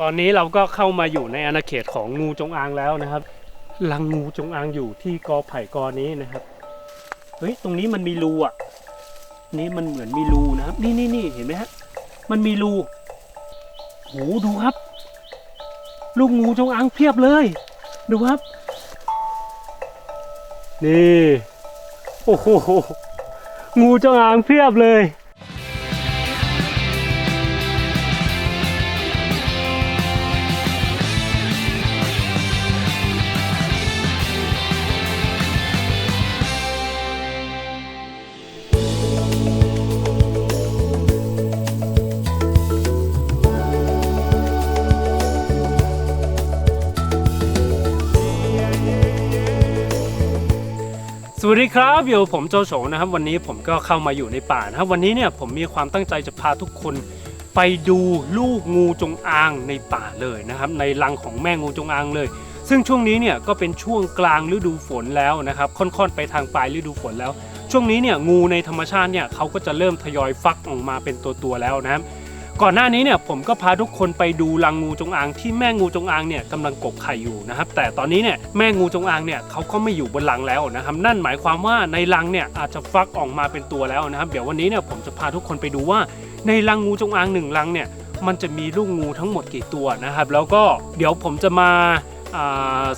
ตอนนี้เราก็เข้ามาอยู่ในอาณาเขตของงูจงอางแล้วนะครับรังงูจงอางอยู่ที่กอไผ่กอนี้นะครับ เฮ้ย ตรงนี้มันมีรูอะ นี่มันเหมือนมีรูนะครับ นี่นี่นี่เห็นไหมฮะ มันมีรูโหดูครับ ลูกงูจงอางเพียบเลย ดูครับ นี่ โอ้โห งูจงอางเพียบเลย สวัสดีครับอยู่ผมโจโฉนะครับ วันนี้ผมก็เข้ามาอยู่ในป่านะครับวันนี้เนี่ยผมมีความตั้งใจจะพาทุกคนไปดูลูกงูจงอางในป่าเลยนะครับ ในรังของแม่งูจงอางเลย ซึ่งช่วงนี้เนี่ยก็เป็นช่วงกลางฤดูฝนแล้วนะครับ ค่อนๆไปทางปลายฤดูฝนแล้ว ช่วงนี้เนี่ยงูในธรรมชาติเนี่ยเขาก็จะเริ่มทยอยฟักออกมาเป็นตัวๆแล้วนะครับ ก่อนหน้านี้เนี่ยผมก็พาทุกคนไปดูรังงูจงอางที่แม่งูจงอางเนี่ยกำลังกกไข่อยู่นะครับแต่ตอนนี้เนี่ยแม่งูจงอางเนี่ยเขาก็ไม่อยู่บนรังแล้วนะครับนั่นหมายความว่าในรังเนี่ยอาจจะฟักออกมาเป็นตัวแล้วนะครับเดี๋ยววันนี้เนี่ยผมจะพาทุกคนไปดูว่า ในรังงูจงอางหนึ่งรังเนี่ยมันจะมีลูกงูทั้งหมดกี่ตัวนะครับ แล้วก็เดี๋ยวผมจะมาอ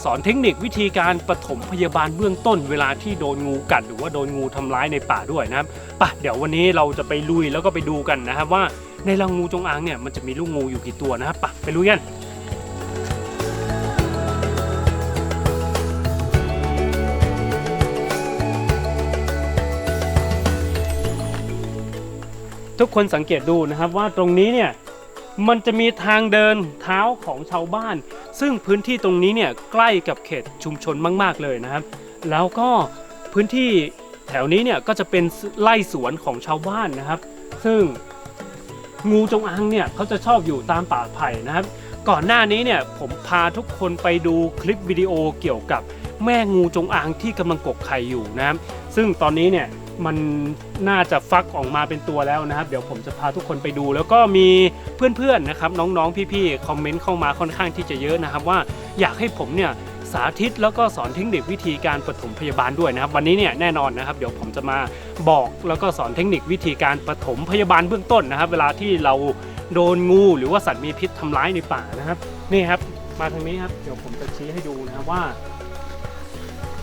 สอนเทคนิควิธีการปฐมพยาบาลเบื้องต้น เวลาที่โดนงูกัดหรือว่าโดนงูทำร้ายในป่าด้วยนะครับไปะเดี๋ยววันนี้เราจะไปลุยแล้วก็ไปดูกันนะครับว่า ในรังงูจงอางเนี่ยมันจะมีลูกงูอยู่กี่ตัวนะครับปะไปลุยกันทุกคนสังเกตดูนะครับว่าตรงนี้เนี่ยมันจะมีทางเดินเท้าของชาวบ้าน ซึ่งพื้นที่ตรงนี้เนี่ยใกล้กับเขตชุมชนมาก ๆ เลยนะครับ แล้วก็พื้นที่แถวนี้เนี่ยก็จะเป็นไร่สวนของชาวบ้านนะครับ ซึ่ง งูจงอางเนี่ยเขาจะชอบอยู่ตามป่าไผ่นะครับ ก่อนหน้านี้เนี่ยผมพาทุกคนไปดูคลิปวิดีโอเกี่ยวกับแม่งูจงอางที่กำลังกกไข่อยู่นะครับ ซึ่งตอนนี้เนี่ยมันน่าจะฟักออกมาเป็นตัวแล้วนะครับ เดี๋ยวผมจะพาทุกคนไปดู แล้วก็มีเพื่อนๆนะครับน้องๆพี่ๆคอมเมนต์เข้ามาค่อนข้างที่จะเยอะนะครับ ว่าอยากให้ผมเนี่ย สาธิตแล้วก็สอนเทคนิควิธีการปฐมพยาบาลด้วยนะครับ วันนี้เนี่ยแน่นอนนะครับ เดี๋ยวผมจะมาบอกแล้วก็สอนเทคนิควิธีการปฐมพยาบาลเบื้องต้นนะครับ เวลาที่เราโดนงูหรือว่าสัตว์มีพิษทำร้ายในป่านะครับนี่ครับ มาทางนี้ครับเดี๋ยวผมจะชี้ให้ดูนะครับว่า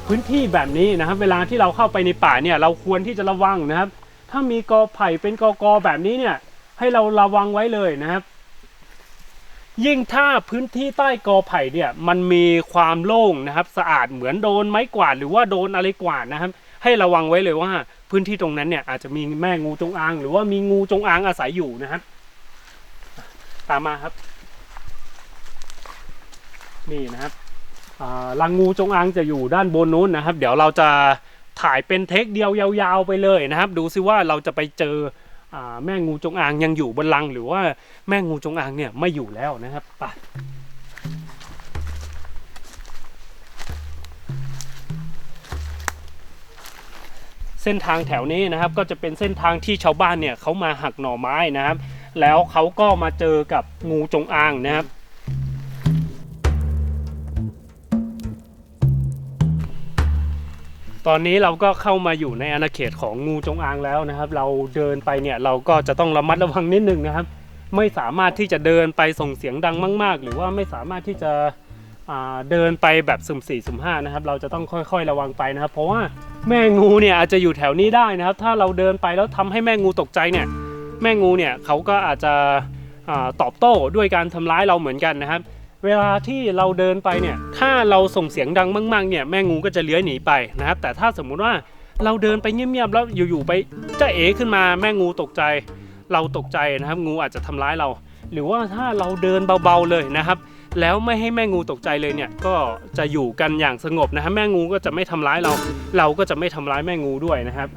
พื้นที่แบบนี้นะครับ เวลาที่เราเข้าไปในป่าเนี่ย เราควรที่จะระวังนะครับ ถ้ามีกอไผ่เป็นกอกอแบบนี้เนี่ย ให้เราระวังไว้เลยนะครับ ยิ่งถ้าพื้นที่ใต้กอไผ่เนี่ยมันมีความโล่งนะครับ สะอาดเหมือนโดนไม้กวาดหรือว่าโดนอะไรกวาดนะครับ ให้ระวังไว้เลยว่าพื้นที่ตรงนั้นเนี่ยอาจจะมีแม่งูจงอาง หรือว่ามีงูจงอางอาศัยอยู่นะครับตามมาครับ นี่นะครับอ่ารังงูจงอางจะอยู่ด้านบนนู้นนะครับ เดี๋ยวเราจะถ่ายเป็นเทคเดียวยาวๆไปเลยนะครับ ดูซิว่าเราจะไปเจอ แม่งูจงอางยังอยู่บนลัง หรือว่าแม่งูจงอางเนี่ยไม่อยู่แล้วนะครับไปเส้นทางแถวนี้นะครับก็จะเป็นเส้นทางที่ชาวบ้านเนี่ยเขามาหักหน่อไม้นะครับ แล้วเขาก็มาเจอกับงูจงอางนะครับ ตอนนี้เราก็เข้ามาอยู่ในอาณาเขตของงูจงอางแล้วนะครับ เราเดินไปเนี่ยเราก็จะต้องระมัดระวังนิดนึงนะครับ ไม่สามารถที่จะเดินไปส่งเสียงดังมาก ๆ หรือว่าไม่สามารถที่จะเดินไปแบบสุ่มสี่สุ่มห้านะครับ เราจะต้องค่อยๆระวังไปนะครับ เพราะว่าแม่งูเนี่ยอาจจะอยู่แถวนี้ได้นะครับ ถ้าเราเดินไปแล้วทำให้แม่งูตกใจเนี่ยแม่งูเนี่ยเขาก็อาจจะตอบโต้ด้วยการทำร้ายเราเหมือนกันนะครับ เวลาที่เราเดินไปเนี่ย ถ้าเราส่งเสียงดังมากๆเนี่ยแม่งูก็จะเลื้อยหนีไปนะครับ แต่ถ้าสมมุติว่าเราเดินไปเงียบๆแล้วอยู่ๆไปจะเอขึ้นมาแม่งูตกใจ เราตกใจนะครับ งูอาจจะทำร้ายเรา หรือว่าถ้าเราเดินเบาๆเลยนะครับ แล้วไม่ให้แม่งูตกใจเลยเนี่ยก็จะอยู่กันอย่างสงบนะครับแม่งูก็จะไม่ทำร้ายเรา เราก็จะไม่ทำร้ายแม่งูด้วยนะครับ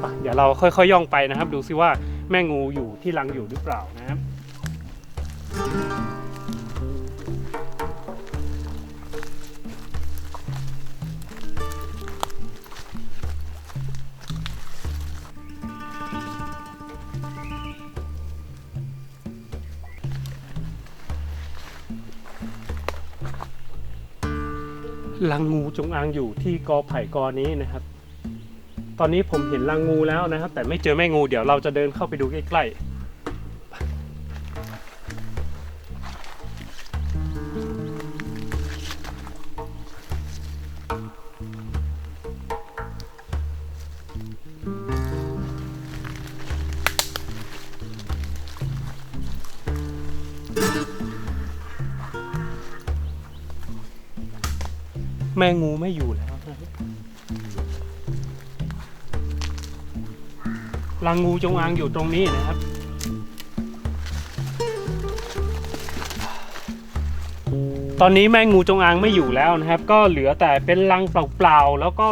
ไปเดี๋ยวเราค่อยๆย่องไปนะครับ ดูซิว่าแม่งูอยู่ที่รังอยู่หรือเปล่านะครับ ลังงูจงอางอยู่ที่กอไผ่กอนี้นะครับ ตอนนี้ผมเห็นลังงูแล้วนะครับ แต่ไม่เจอแม่งูเดี๋ยวเราจะเดินเข้าไปดูใกล้ๆ ม่งูไม่อยู่แล้วรับรังงูจงอางอยู่ตรงนี้นะครับ ตอนนี้แม่งูจงอางไม่อยู่แล้วนะครับ ก็เหลือแต่เป็นรังเปล่าๆแล้วก็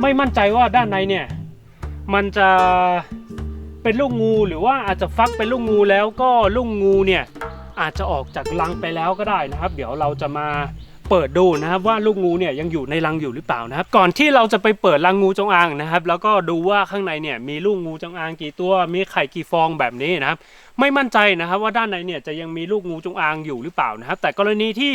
ไม่มั่นใจว่าด้านในเนี่ย มันจะเป็นลูกงูหรือว่าอาจจะฟักเป็นลูกงูแล้วก็ลูกงูเนี่ยอาจจะออกจากรังไปแล้วก็ได้นะครับ เดี๋ยวเราจะมา เปิดดูนะครับว่าลูกงูเนี่ยยังอยู่ในรังอยู่หรือเปล่านะครับก่อนที่เราจะไปเปิดรังงูจงอางนะครับ แล้วก็ดูว่าข้างในเนี่ยมีลูกงูจงอางกี่ตัวมีไข่กี่ฟองแบบนี้นะครับ ไม่มั่นใจนะครับว่าด้านในเนี่ยจะยังมีลูกงูจงอางอยู่หรือเปล่านะครับ แต่กรณีที่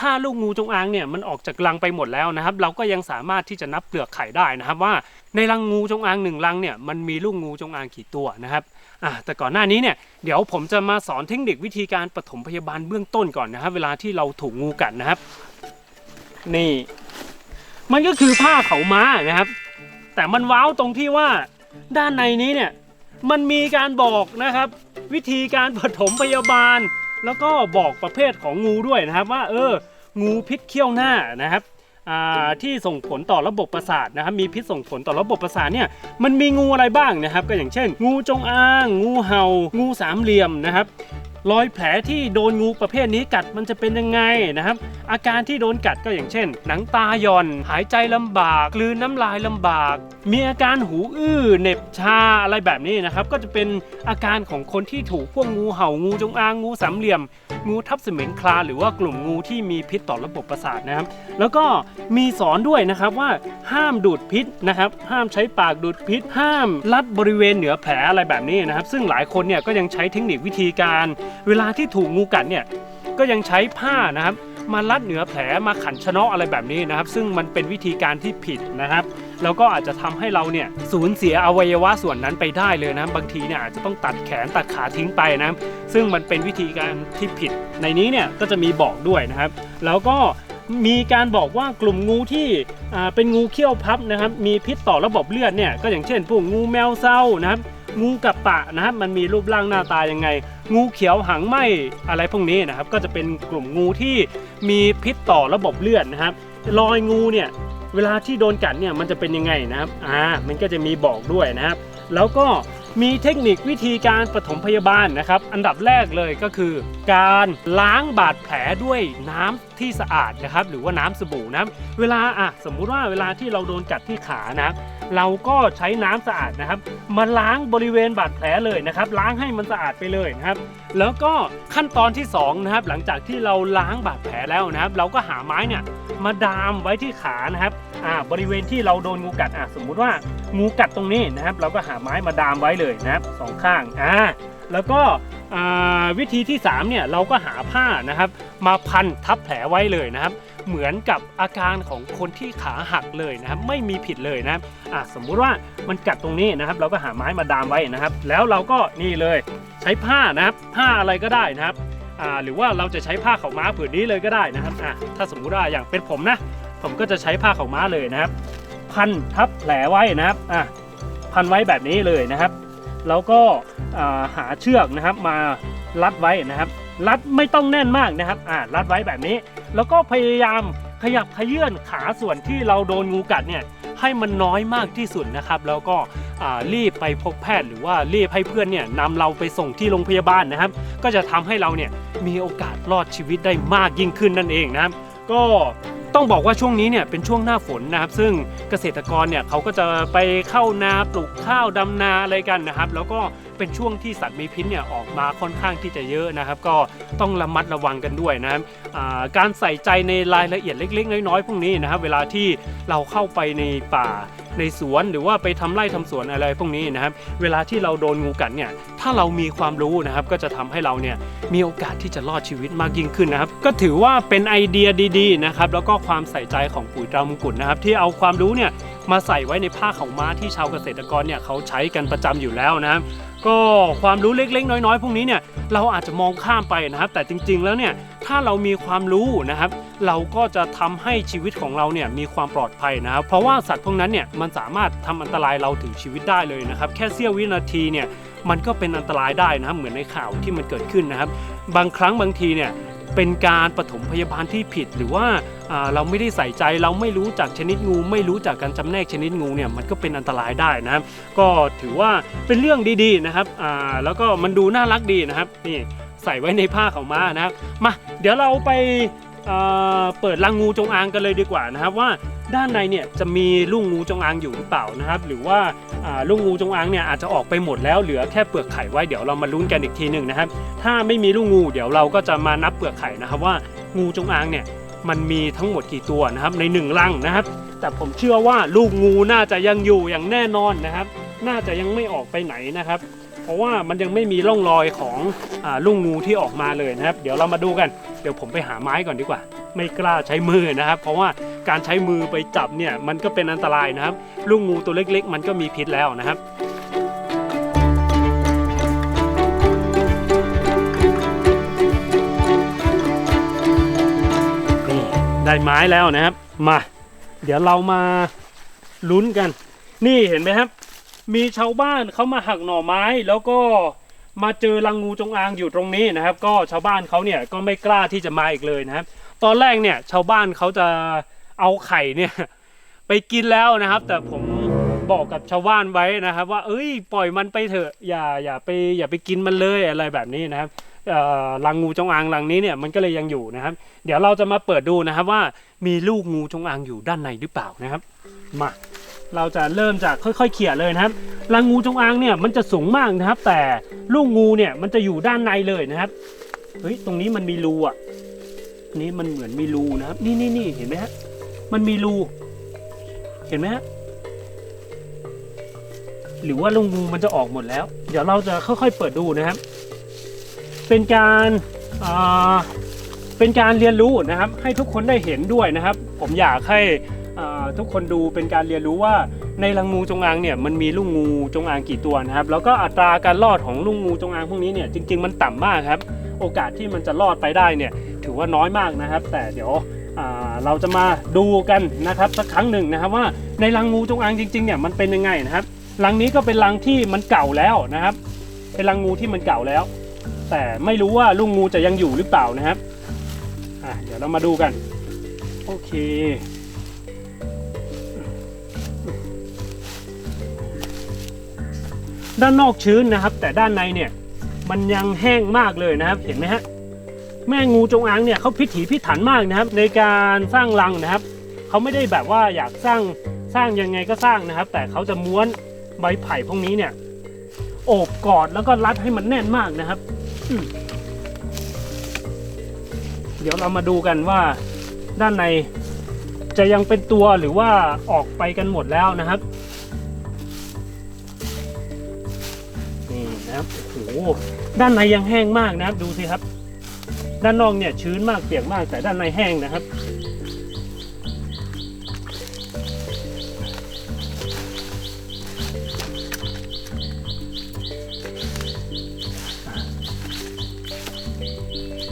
ถ้าลูกงูจงอางเนี่ยมันออกจากรังไปหมดแล้วนะครับ เราก็ยังสามารถที่จะนับเปลือกไข่ได้นะครับ ว่าในรังงูจงอางหนึ่งรังเนี่ยมันมีลูกงูจงอางกี่ตัวนะครับอ่าแต่ก่อนหน้านี้เนี่ยเดี๋ยวผมจะมาสอนเทคนิควิธีการปฐมพยาบาลเบื้องต้นก่อนนะครับ เวลาที่เราถูกงูกัดนะครับ นี่ มันก็คือผ้าเขาม้านะครับ แต่มันว้าวตรงที่ว่าด้านในนี้เนี่ยมันมีการบอกนะครับ วิธีการปฐมพยาบาล แล้วก็บอกประเภทของงูด้วยนะครับ ว่าเออ งูพิษเขี้ยวหน้านะครับที่ส่งผลต่อระบบประสาทนะครับ มีพิษส่งผลต่อระบบประสาทเนี่ยมันมีงูอะไรบ้างนะครับ ก็อย่างเช่น งูจงอาง งูเห่า งูสามเหลี่ยมนะครับ รอยแผลที่โดนงูประเภทนี้กัดมันจะเป็นยังไงนะครับ อาการที่โดนกัดก็อย่างเช่น หนังตาหย่อน หายใจลำบากกลืนน้ำลายลำบาก มีอาการหูอื้อเหน็บชาอะไรแบบนี้นะครับ ก็จะเป็นอาการของคนที่ถูกพวกงูเห่างูจงอางงูสามเหลี่ยม งูทับเสมิงคลาหรือว่ากลุ่มงูที่มีพิษต่อระบบประสาทนะครับ แล้วก็มีสอนด้วยนะครับว่าห้ามดูดพิษนะครับ ห้ามใช้ปากดูดพิษ ห้ามลัดบริเวณเหนือแผลอะไรแบบนี้นะครับ ซึ่งหลายคนเนี่ยก็ยังใช้เทคนิควิธีการเวลาที่ถูกงูกัดเนี่ยก็ยังใช้ผ้านะครับ มาลัดเหนือแผลมาขันชะเนาะอะไรแบบนี้นะครับ ซึ่งมันเป็นวิธีการที่ผิดนะครับแล้วก็อาจจะทำให้เราเนี่ยสูญเสียอวัยวะส่วนนั้นไปได้เลยนะบางทีเนี่ยอาจจะต้องตัดแขนตัดขาทิ้งไปนะครับซึ่งมันเป็นวิธีการที่ผิด ในนี้เนี่ยก็จะมีบอกด้วยนะครับ แล้วก็มีการบอกว่ากลุ่มงูที่เป็นงูเขี้ยวพับนะครับ มีพิษต่อระบบเลือดเนี่ยก็อย่างเช่นพวกงูแมวเศร้านะครับ งูกับปะนะครับมันมีรูปร่างหน้าตายังไง งูเขียวหางไหมอะไรพวกนี้นะครับ ก็จะเป็นกลุ่มงูที่มีพิษต่อระบบเลือดนะครับรอยงูเนี่ยเวลาที่โดนกัดเนี่ยมันจะเป็นยังไงนะครับอ่ามันก็จะมีบอกด้วยนะครับ แล้วก็มีเทคนิควิธีการปฐมพยาบาลนะครับ อันดับแรกเลยก็คือ การล้างบาดแผลด้วยน้ำที่สะอาดนะครับ หรือว่าน้ำสบู่นะครับเวลาอะสมมุติว่าเวลาที่เราโดนกัดที่ขานะครับ เราก็ใช้น้ำสะอาดนะครับ มาล้างบริเวณบาดแผลเลยนะครับ ล้างให้มันสะอาดไปเลยนะครับ แล้วก็ขั้นตอนที่สองนะครับหลังจากที่เราล้างบาดแผลแล้วนะครับ เราก็หาไม้เนี่ยมาดามไว้ที่ขานะครับอ่าบริเวณที่เราโดนงูกัดอะสมมุติว่างูกัดตรงนี้นะครับ เราก็หาไม้มาดามไว้เลยนะครับสองข้างอ่าแล้วก็วิธีที่สามเนี่ยเราก็หาผ้านะครับ มาพันทับแผลไว้เลยนะครับ เหมือนกับอาการของคนที่ขาหักเลยนะครับ ไม่มีผิดเลยนะครับอะสมมุติว่ามันกัดตรงนี้นะครับ เราก็หาไม้มาดามไว้นะครับ แล้วเราก็นี่เลยใช้ผ้านะครับ ผ้าอะไรก็ได้นะครับอ่าหรือว่าเราจะใช้ผ้าขาวม้าผืนนี้เลยก็ได้นะครับอะถ้าสมมุติว่าอย่างเป็นผมนะ ผมก็จะใช้ผ้าขาวม้าเลยนะครับ พันทับแผลไว้นะครับอะพันไว้แบบนี้เลยนะครับ แล้วก็หาเชือกนะครับมารัดไว้นะครับ รัดไม่ต้องแน่นมากนะครับอ่ารัดไว้แบบนี้ แล้วก็พยายามขยับขยื่นขาส่วนที่เราโดนงูกัดเนี่ยให้มันน้อยมากที่สุดนะครับ แล้วก็รีบไปพบแพทย์หรือว่ารีบให้เพื่อนเนี่ยนำเราไปส่งที่โรงพยาบาลนะครับ ก็จะทำให้เราเนี่ยมีโอกาสรอดชีวิตได้มากยิ่งขึ้นนั่นเองนะครับ ก็ต้องบอกว่าช่วงนี้เนี่ยเป็นช่วงหน้าฝนนะครับ ซึ่งเกษตรกรเนี่ยเขาก็จะไปเข้านาปลูกข้าวดำนาอะไรกันนะครับ แล้วก็เป็นช่วงที่สัตว์มีพิษเนี่ยออกมาค่อนข้างที่จะเยอะนะครับ ก็ต้องระมัดระวังกันด้วยนะครับการใส่ใจในรายละเอียดเล็ก ๆ น้อยๆพวกนี้นะครับ เวลาที่เราเข้าไปในป่าในสวนหรือว่าไปทำไร่ทำสวนอะไรพวกนี้นะครับ เวลาที่เราโดนงูกัดเนี่ยถ้าเรามีความรู้นะครับ ก็จะทำให้เราเนี่ยมีโอกาสที่จะรอดชีวิตมากยิ่งขึ้นนะครับ ก็ถือว่าเป็นไอเดียดีๆนะครับ แล้วก็ความใส่ใจของปุ๋ยตรามงกุฎนะครับ ที่เอาความรู้เนี่ยมาใส่ไว้ในผ้าของม้าที่ชาวเกษตรกรเนี่ยเขาใช้กันประจำอยู่แล้วนะครับ ก็ความรู้เล็กๆ น้อยๆ พวกนี้เนี่ยเราอาจจะมองข้ามไปนะครับ แต่จริงๆแล้วเนี่ยถ้าเรามีความรู้นะครับ เราก็จะทำให้ชีวิตของเราเนี่ยมีความปลอดภัยนะครับ เพราะว่าสัตว์พวกนั้นเนี่ยมันสามารถทำอันตรายเราถึงชีวิตได้เลยนะครับ แค่เสี้ยววินาทีเนี่ยมันก็เป็นอันตรายได้นะครับเหมือนในข่าวที่มันเกิดขึ้นนะครับ บางครั้งบางทีเนี่ย เป็นการปฐมพยาบาลที่ผิดหรือว่าเราไม่ได้ใส่ใจเราไม่รู้จักชนิดงู ไม่รู้จักการจำแนกชนิดงูเนี่ยมันก็เป็นอันตรายได้นะครับก็ถือว่าเป็นเรื่องดีๆนะครับแล้วก็มันดูน่ารักดีนะครับนี่ใส่ไว้ในผ้าของม้านะครับมาเดี๋ยวเราไป เปิดรังงูจงอางกันเลยดีกว่านะครับว่าด้านในเนี่ยจะมีลูกงูจงอางอยู่หรือเปล่านะครับ หรือว่าลูกงูจงอางเนี่ยอาจจะออกไปหมดแล้วเหลือแค่เปลือกไข่ไว้เดี๋ยวเรามาลุ้นกันอีกทีหนึ่งนะครับ ถ้าไม่มีลูกงูเดี๋ยวเราก็จะมานับเปลือกไข่นะครับว่างูจงอางเนี่ยมันมีทั้งหมดกี่ตัวนะครับในหนึ่งรังนะครับ แต่ผมเชื่อว่าลูกงูน่าจะยังอยู่อย่างแน่นอนนะครับ น่าจะยังไม่ออกไปไหนนะครับ เพราะว่ามันยังไม่มีร่องรอยของอลูกงูที่ออกมาเลยนะครับ เดี๋ยวเรามาดูกัน เดี๋ยวผมไปหาไม้ก่อนดีกว่า ไม่กล้าใช้มือนะครับ เพราะว่าการใช้มือไปจับเนี่ยมันก็เป็นอันตรายนะครับ ลูกงูตัวเล็ก ๆ มันก็มีพิษแล้วนะครับนี่ได้ไม้แล้วนะครับ มา เดี๋ยวเรามาลุ้นกัน นี่เห็นไหมครับ มีชาวบ้านเขามาหักหน่อไม้แล้วก็มาเจอรังงูจงอางอยู่ตรงนี้นะครับ ก็ชาวบ้านเขาเนี่ยก็ไม่กล้าที่จะมาอีกเลยนะครับ ตอนแรกเนี่ยชาวบ้านเขาจะเอาไข่เนี่ยไปกินแล้วนะครับ แต่ผมบอกกับชาวบ้านไว้นะครับ ว่าเอ้ยปล่อยมันไปเถอะอย่าอย่าไปอย่าไปกินมันเลยอะไรแบบนี้นะครับรังงูจงอางรังนี้เนี่ยมันก็เลยยังอยู่นะครับ เดี๋ยวเราจะมาเปิดดูนะครับว่ามีลูกงูจงอางอยู่ด้านในหรือเปล่านะครับ มา เราจะเริ่มจากค่อยๆเขี่ยเลยนะครับรังงูจงอางเนี่ยมันจะสูงมากนะครับ แต่ลูกงูเนี่ยมันจะอยู่ด้านในเลยนะครับเฮ้ยตรงนี้มันมีรูอะ นี่มันเหมือนมีรูนะครับ นี่นี่นี่เห็นไหมฮะมันมีรู เห็นไหมฮะหรือว่าลูกงูมันจะออกหมดแล้ว เดี๋ยวเราจะค่อยๆเปิดดูนะครับ เป็นการอ่าเป็นการเรียนรู้นะครับ ให้ทุกคนได้เห็นด้วยนะครับ ผมอยากให้ ทุกคนดูเป็นการเรียนรู้ว่าในรังงูจงอางเนี่ยมันมีลูกงูจงอางกี่ตัวนะครับ แล้วก็อัตราการรอดของลูกงูจงอางพวกนี้เนี่ยจริง ๆ มันต่ำมากครับ โอกาสที่มันจะรอดไปได้เนี่ยถือว่าน้อยมากนะครับ แต่เดี๋ยวเราจะมาดูกันนะครับสักครั้งหนึ่งนะครับ ว่าในรังงูจงอางจริงๆเนี่ยมันเป็นยังไงนะครับรังนี้ก็เป็นรังที่มันเก่าแล้วนะครับ เป็นรังงูที่มันเก่าแล้ว แต่ไม่รู้ว่าลูกงูจะยังอยู่หรือเปล่านะครับเดี๋ยวเรามาดูกัน โอเค ด้านนอกชื้นนะครับ แต่ด้านในเนี่ยมันยังแห้งมากเลยนะครับ เห็นไหมฮะแม่งูจงอางเนี่ยเขาพิถีพิถันมากนะครับ ในการสร้างรังนะครับเขาไม่ได้แบบว่าอยากสร้างสร้างยังไงก็สร้างนะครับ แต่เขาจะม้วนใบไผ่พวกนี้เนี่ยโอบกอดแล้วก็รัดให้มันแน่นมากนะครับเดี๋ยวเรามาดูกันว่าด้านในจะยังเป็นตัวหรือว่าออกไปกันหมดแล้วนะครับ นะครับโอ้โหด้านในยังแห้งมากนะครับ ดูสิครับ ด้านนอกเนี่ยชื้นมากเปียกมากแต่ด้านในแห้งนะครับ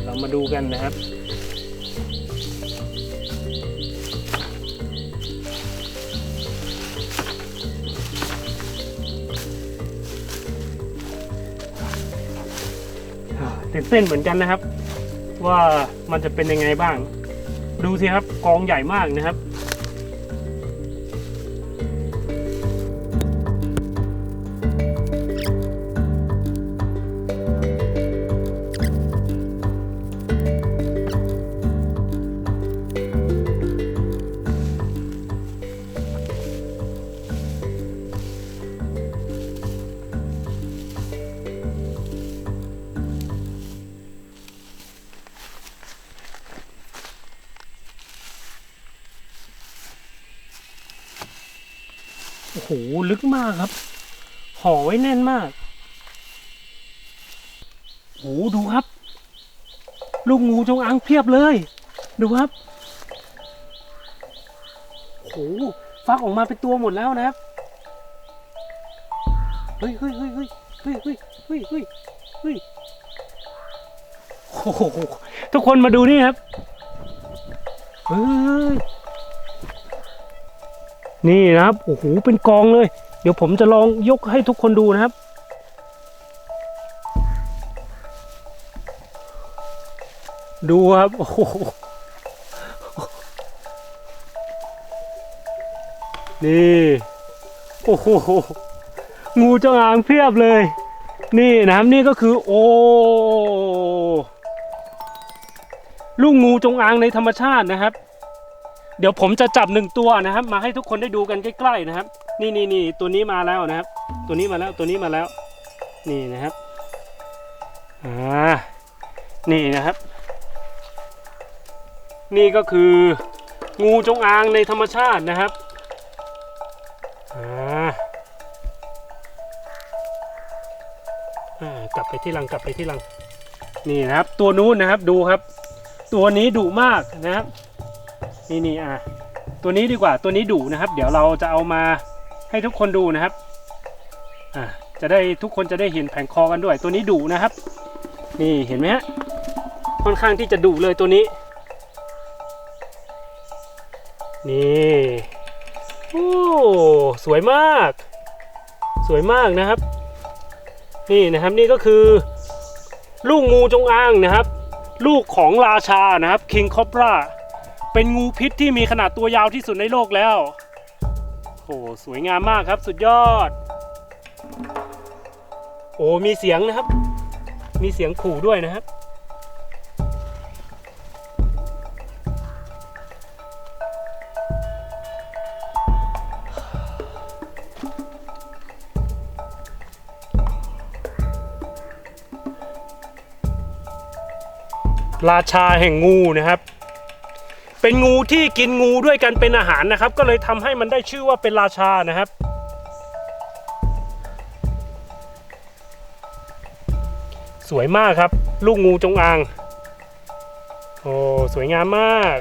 เรามาดูกันนะครับ เส้นเหมือนกันนะครับ ว่ามันจะเป็นยังไงบ้าง ดูสิครับกองใหญ่มากนะครับ ลึกมากครับ ห่อไว้แน่นมากโอ้โหดูครับ ลูกงูจงอางเพียบเลย ดูครับโอ้โหฟักออกมาเป็นตัวหมดแล้วนะครับเฮ้ยเฮ้ยเฮ้ยเฮ้ยเฮ้ยเฮ้ยเฮ้ยเฮ้ยเฮ้ยโอ้โหทุกคนมาดูนี่ครับเฮ้ย นี่นะครับโอ้โหเป็นกองเลย เดี๋ยวผมจะลองยกให้ทุกคนดูนะครับ ดูครับโอ้โหนี่โอ้โหงูจงอางเพียบเลย นี่นะครับนี่ก็คือโอ้ลูกงูจงอางในธรรมชาตินะครับ เดี๋ยวผมจะจับหนึ่งตัวนะครับ มาให้ทุกคนได้ดูกันใกล้ๆนะครับ นี่นี่นี่ตัวนี้มาแล้วนะครับ ตัวนี้มาแล้วตัวนี้มาแล้ว นี่นะครับอ่านี่นะครับ นี่ก็คืองูจงอางในธรรมชาตินะครับอ่าอ่ากลับไปที่รังกลับไปที่รัง นี่นะครับ ตัวนู้นนะครับดูครับ ตัวนี้ดุมากนะครับ นี่นี่อะตัวนี้ดีกว่าตัวนี้ดุนะครับ เดี๋ยวเราจะเอามาให้ทุกคนดูนะครับอะจะได้ทุกคนจะได้เห็นแผงคอกันด้วย ตัวนี้ดุนะครับ นี่เห็นไหมฮะค่อนข้างที่จะดุเลยตัวนี้ นี่โอ้สวยมาก สวยมากนะครับ นี่นะครับนี่ก็คือ ลูกงูจงอางนะครับ ลูกของราชานะครับคิงคอปรา เป็นงูพิษที่มีขนาดตัวยาวที่สุดในโลกแล้วโอ้สวยงามมากครับสุดยอด โอ้มีเสียงนะครับ มีเสียงขู่ด้วยนะครับ ราชาแห่งงูนะครับ เป็นงูที่กินงูด้วยกันเป็นอาหารนะครับ ก็เลยทำให้มันได้ชื่อว่าเป็นราชานะครับ สวยมากครับ ลูกงูจงอาง โอ้สวยงามมาก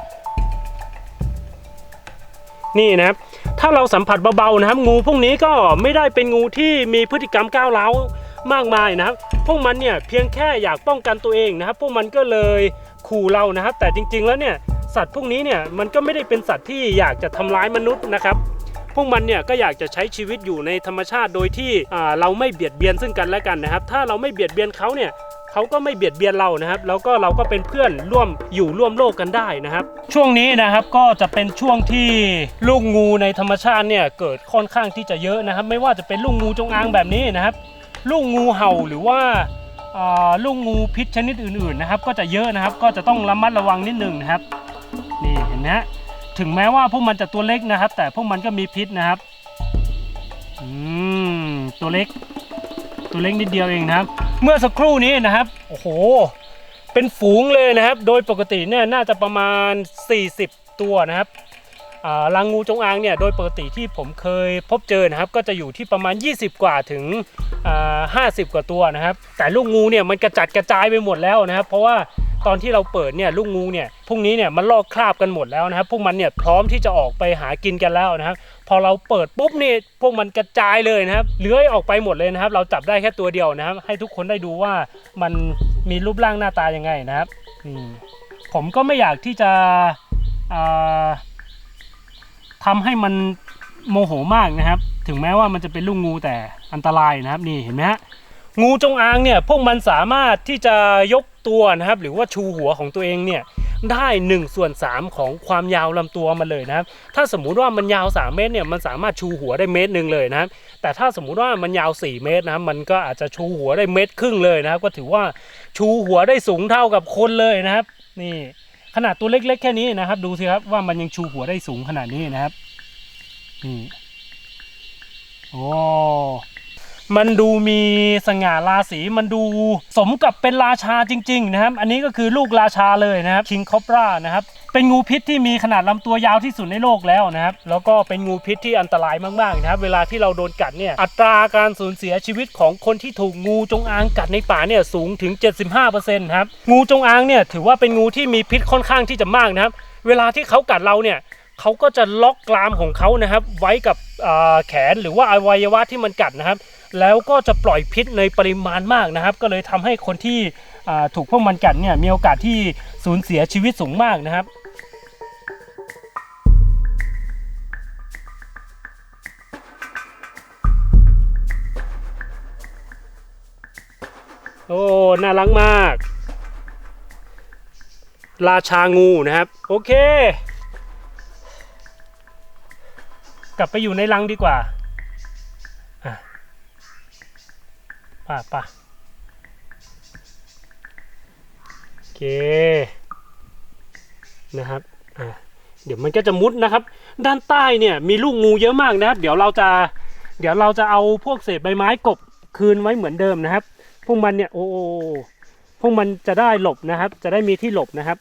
นี่นะครับ ถ้าเราสัมผัสเบาๆนะครับ งูพวกนี้ก็ไม่ได้เป็นงูที่มีพฤติกรรมก้าวร้าวมากมายนะครับ พวกมันเนี่ยเพียงแค่อยากป้องกันตัวเองนะครับ พวกมันก็เลยขู่เรานะครับ แต่จริง ๆ แล้วเนี่ย สัตว์พวกนี้เนี่ยมันก็ไม่ได้เป็นสัตว์ที่อยากจะทำร้ายมนุษย์นะครับ พวกมันเนี่ยก็อยากจะใช้ชีวิตอยู่ในธรรมชาติโดยที่เราไม่เบียดเบียนซึ่งกันและกันนะครับ ถ้าเราไม่เบียดเบียนเขาเนี่ยเขาก็ไม่เบียดเบียนเรานะครับ แล้วก็เราก็เป็นเพื่อนร่วมอยู่ร่วมโลกกันได้นะครับ ช่วงนี้นะครับก็จะเป็นช่วงที่ลูกงูในธรรมชาติเนี่ยเกิดค่อนข้างที่จะเยอะนะครับ ไม่ว่าจะเป็นลูกงูจงอางแบบนี้นะครับ ลูกงูเห่าหรือว่าอ่าลูกงูพิษชนิดอื่นๆนะครับ ก็จะเยอะนะครับ ก็จะต้องระมัดระวังนิดนึงนะครับ นี่เห็นไหมฮะถึงแม้ว่าพวกมันจะตัวเล็กนะครับ แต่พวกมันก็มีพิษนะครับอืมตัวเล็ก ตัวเล็กนิดเดียวเองนะครับ เมื่อสักครู่นี้นะครับโอ้โห เป็นฝูงเลยนะครับ โดยปกติเนี่ยน่าจะประมาณ 40 ตัวนะครับอ่ารังงูจงอางเนี่ยโดยปกติที่ผมเคยพบเจอนะครับ ก็จะอยู่ที่ประมาณ 20 กว่าถึงอ่า50 กว่าตัวนะครับ แต่ลูกงูเนี่ยมันกระจัดกระจายไปหมดแล้วนะครับ เพราะว่า ตอนที่เราเปิดเนี่ยลูกงูเนี่ยพวกนี้เนี่ยมันลอกคราบกันหมดแล้วนะครับ พวกมันเนี่ยพร้อมที่จะออกไปหากินกันแล้วนะครับ พอเราเปิดปุ๊บนี่พวกมันกระจายเลยนะครับเลื้อยออกไปหมดเลยนะครับ เราจับได้แค่ตัวเดียวนะครับ ให้ทุกคนได้ดูว่ามันมีรูปร่างหน้าตายังไงนะครับผมก็ไม่อยากที่จะอ่าทำให้มันโมโหมากนะครับ ถึงแม้ว่ามันจะเป็นลูกงูแต่อันตรายนะครับนี่เห็นไหมฮะงูจงอางเนี่ยพวกมันสามารถที่จะยก ตัวนะครับหรือว่าชูหัวของตัวเองเนี่ยได้1ส่วน3ของความยาวลำตัวมันเลยนะครับถ้าสมมุติว่ามันยาว 3 เมตรเนี่ยมันสามารถชูหัวได้เมตรหนึ่งเลยนะครับแต่ถ้าสมมุติว่ามันยาว 4 เมตรนะครับมันก็อาจจะชูหัวได้เมตรครึ่งเลยนะครับก็ถือว่าชูหัวได้สูงเท่ากับคนเลยนะครับ นี่ขนาดตัวเล็กๆ แค่นี้นะครับ ดูสิครับว่ามันยังชูหัวได้สูงขนาดนี้นะครับนี่โอ้ มันดูมีสง่าราศีมันดูสมกับเป็นราชาจริง ๆ นะครับ อันนี้ก็คือลูกราชาเลยนะครับคิงคอปรานะครับเป็นงูพิษที่มีขนาดลำตัวยาวที่สุดในโลกแล้วนะครับ แล้วก็เป็นงูพิษที่อันตรายมากๆนะครับ เวลาที่เราโดนกัดเนี่ย อัตราการสูญเสียชีวิตของคนที่ถูกงูจงอางกัดในป่าเนี่ยสูงถึง 75%นะครับ งูจงอางเนี่ยถือว่าเป็นงูที่มีพิษค่อนข้างที่จะมากนะครับ เวลาที่เขากัดเราเนี่ยเขาก็จะล็อกกรามของเขานะครับ ไว้กับแขนหรือว่าอวัยวะที่มันกัดนะครับ แล้วก็จะปล่อยพิษในปริมาณมากนะครับ ก็เลยทำให้คนที่ถูกพวกมันกัดเนี่ยมีโอกาสที่สูญเสียชีวิตสูงมากนะครับโอ้ น่ารักมาก ราชางูนะครับ โอเค กลับไปอยู่ในรังดีกว่า ป่ะป่ะโอเคนะครับอะเดี๋ยวมันก็จะมุดนะครับ ด้านใต้เนี่ยมีลูกงูเยอะมากนะครับ เดี๋ยวเราจะ เดี๋ยวเราจะเอาพวกเศษใบไม้กบคืนไว้เหมือนเดิมนะครับ พวกมันเนี่ยโอ้โอ้พวกมันจะได้หลบนะครับ จะได้มีที่หลบนะครับ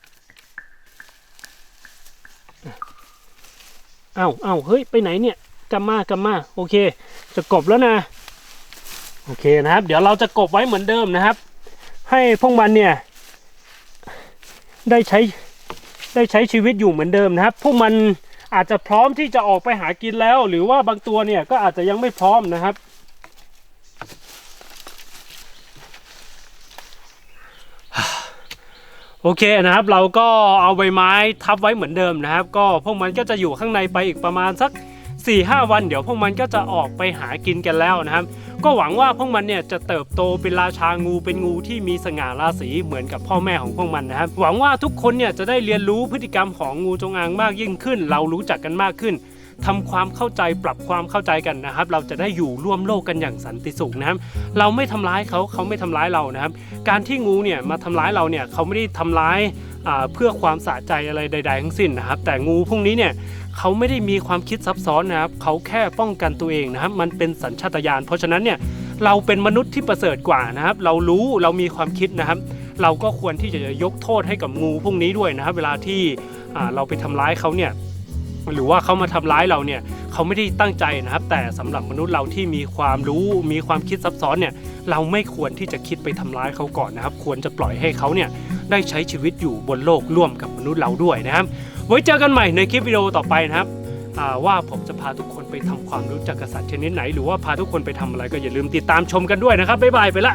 เอ้าเอ้าเฮ้ย ไปไหนเนี่ยกลับมากลับมา โอเค จะกบแล้วนะ โอเคนะครับ เดี๋ยวเราจะกบไว้เหมือนเดิมนะครับ ให้พวกมันเนี่ย ได้ใช้ได้ใช้ชีวิตอยู่เหมือนเดิมนะครับ พวกมันอาจจะพร้อมที่จะออกไปหากินแล้ว หรือว่าบางตัวเนี่ยก็อาจจะยังไม่พร้อมนะครับ โอเคนะครับ เราก็เอาใบไม้ทับไว้เหมือนเดิมนะครับ ก็พวกมันก็จะอยู่ข้างในไปอีกประมาณสัก 4-5 วันเดี๋ยวพวกมันก็จะออกไปหากินกันแล้วนะครับ ก็หวังว่าพวกมันเนี่ยจะเติบโตเป็นราชางูเป็นงูที่มีสง่าราศีเหมือนกับพ่อแม่ของพวกมันนะครับ หวังว่าทุกคนเนี่ยจะได้เรียนรู้พฤติกรรมของงูจงอางมากยิ่งขึ้น เรารู้จักกันมากขึ้นทำความเข้าใจปรับความเข้าใจกันนะครับ เราจะได้อยู่ร่วมโลกกันอย่างสันติสุขนะครับ เราไม่ทำร้ายเขาเขาไม่ทำร้ายเรานะครับ การที่งูเนี่ยมาทำร้ายเราเนี่ยเขาไม่ได้ทำร้ายเพื่อความสะใจอะไรใด ๆ ทั้งสิ้นนะครับ แต่งูพวกนี้เนี่ย เขาไม่ได้มีความคิดซับซ้อนนะครับเขาแค่ป้องกันตัวเองนะครับมันเป็นสัญชาตญาณเพราะฉะนั้นเนี่ยเราเป็นมนุษย์ที่ประเสริฐกว่านะครับ เรารู้เรามีความคิดนะครับ เราก็ควรที่จะยกโทษให้กับงูพวกนี้ด้วยนะครับ เวลาที่เราไปทำร้ายเขาเนี่ยหรือว่าเขามาทำร้ายเราเนี่ยเขาไม่ได้ตั้งใจนะครับ แต่สำหรับมนุษย์เราที่มีความรู้มีความคิดซับซ้อนเนี่ยเราไม่ควรที่จะคิดไปทำร้ายเขาก่อนนะครับ ควรจะปล่อยให้เขาเนี่ยได้ใช้ชีวิตอยู่บนโลกร่วมกับมนุษย์เราด้วยนะครับ ไว้เจอกันใหม่ในคลิปวิดีโอต่อไปนะครับว่าผมจะพาทุกคนไปทำความรู้จักกษัตริย์ชนิดไหน หรือว่าพาทุกคนไปทำอะไรก็อย่าลืมติดตามชมกันด้วยนะครับบ๊ายบายไปละ